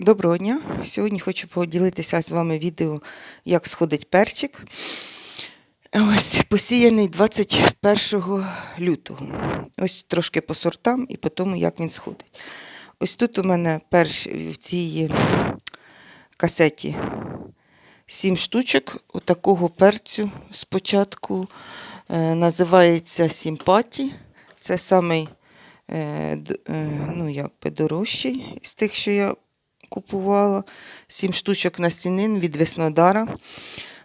Доброго дня! Сьогодні хочу поділитися з вами відео, як сходить перчик. Ось посіяний 21 лютого. Ось трошки по сортам і по тому, як він сходить. Ось тут у мене перш в цій касеті 7 штучок отакого перцю спочатку е, називається Сімпаті. Це самий е, е, ну, якби дорожчий з тих, що я купувала. 7 штучок на насінин від Веснодара,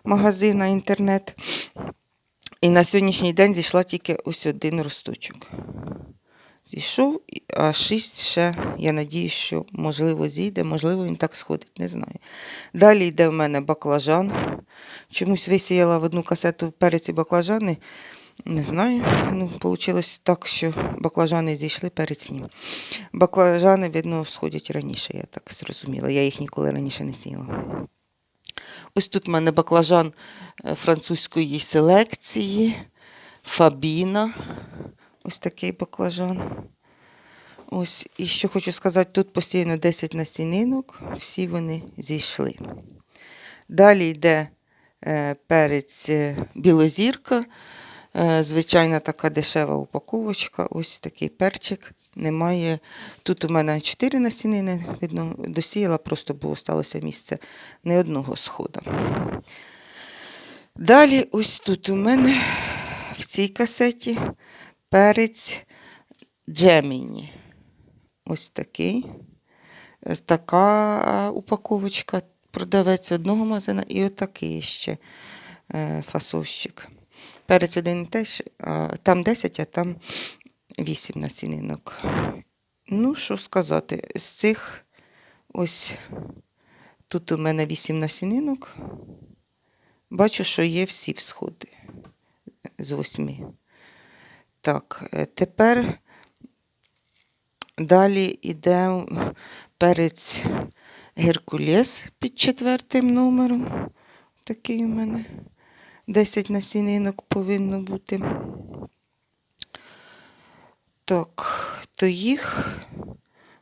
магазина інтернет. І на сьогоднішній день зійшла тільки ось один росточок. Зійшов, а 6 ще, я надію, що можливо зійде, можливо, він так сходить, не знаю. Далі йде в мене баклажан. Чомусь висіяла в одну касету перець і баклажани. Не знаю. Ну, вийшло так, що баклажани зійшли, перець ні. Баклажани, видно, сходять раніше, я так зрозуміла. Я їх ніколи раніше не сіяла. Ось тут в мене баклажан е, французької селекції, Фабіна. Ось такий баклажан. Ось, і що хочу сказати, тут посіяно 10 насінинок, всі вони зійшли. Далі йде е, перець е, білозірка. Е, Звичайна така дешева упаковочка. Ось такий перчик. Немає. Тут у мене 4 насінини, видно, досіяла, просто бо сталося місце не одного схода. Далі, ось тут у мене в цій касеті перець Джеміні. Ось такий. Така упаковочка. Продавець одного магазина і отакий ще е, фасовщик. Перець один теж, там 10, а там 8 насінинок. Ну, що сказати, з цих ось тут у мене 8 насінинок. Бачу, що є всі всходи з 8. Так, е, тепер далі йде перець Геркулес під четвертим номером. Такий у мене. 10 насінинок повинно бути. Так, то їх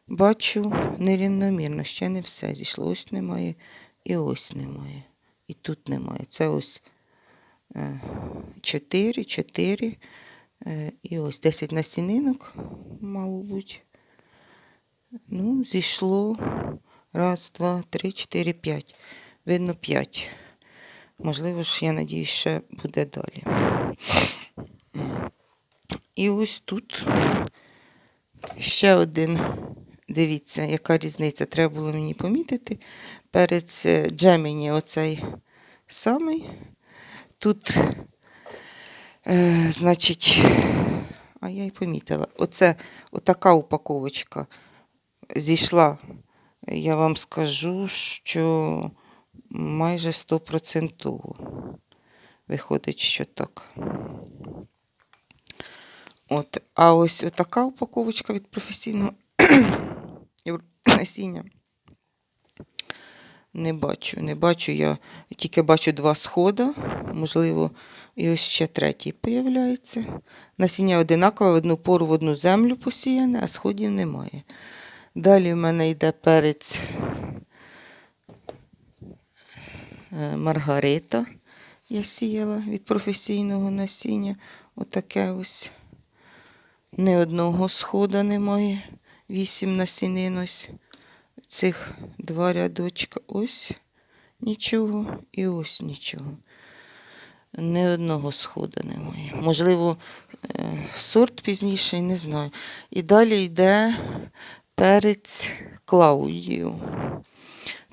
бачу нерівномірно. Ще не все зійшло. Ось немає і ось немає. І тут немає. Це ось 4, 4 і ось 10 насінинок, мало бути. Ну, зійшло. Раз, два, три, чотири, п'ять. Видно, п'ять. Можливо ж, я надію, ще буде далі. І ось тут ще один. Дивіться, яка різниця. Треба було мені помітити. Перець е, Джеміні оцей самий. Тут, е, значить, а я й помітила. Оце отака упаковочка зійшла. Я вам скажу, що майже стопроцентово. Виходить, що так. От, а ось така упаковочка від професійного насіння. Не бачу, не бачу. Я тільки бачу два схода, можливо, і ось ще третій появляється. Насіння одинакове, в одну пору в одну землю посіяне, а сходів немає. Далі в мене йде перець Маргарита. Я сіяла від професійного насіння. Отаке ось. Ні одного схода немає. Вісім насінин ось. Цих два рядочка. Ось нічого і ось нічого. Ні одного схода немає. Можливо, е, сорт пізніший, не знаю. І далі йде перець Клаудіо.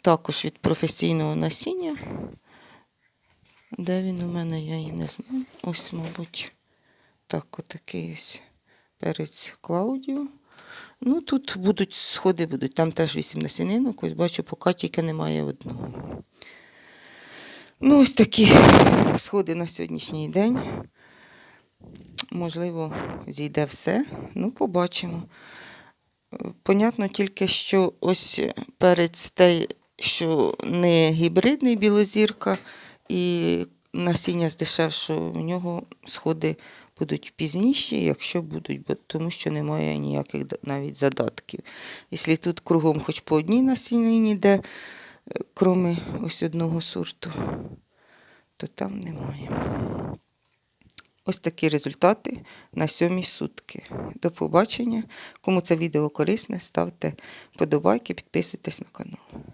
Також від професійного насіння. Де він у мене, я і не знаю. Ось, мабуть, так, отакий ось перець Клаудіо. Ну, тут будуть сходи будуть. Там теж вісім насінинок. Ось бачу, поки тільки немає одного. Ну, ось такі сходи на сьогоднішній день. Можливо, зійде все. Ну, побачимо. Е, Понятно тільки, що ось перець той, що не гібридний білозірка, і насіння здешевшого, у нього сходи будуть пізніші, якщо будуть, бо тому що немає ніяких навіть задатків. Якщо тут кругом хоч по одній насінні йде, е, кроме ось одного сорту, то там немає. Ось такі результати на сьомі сутки. До побачення. Кому це відео корисне, ставте подобайки, підписуйтесь на канал.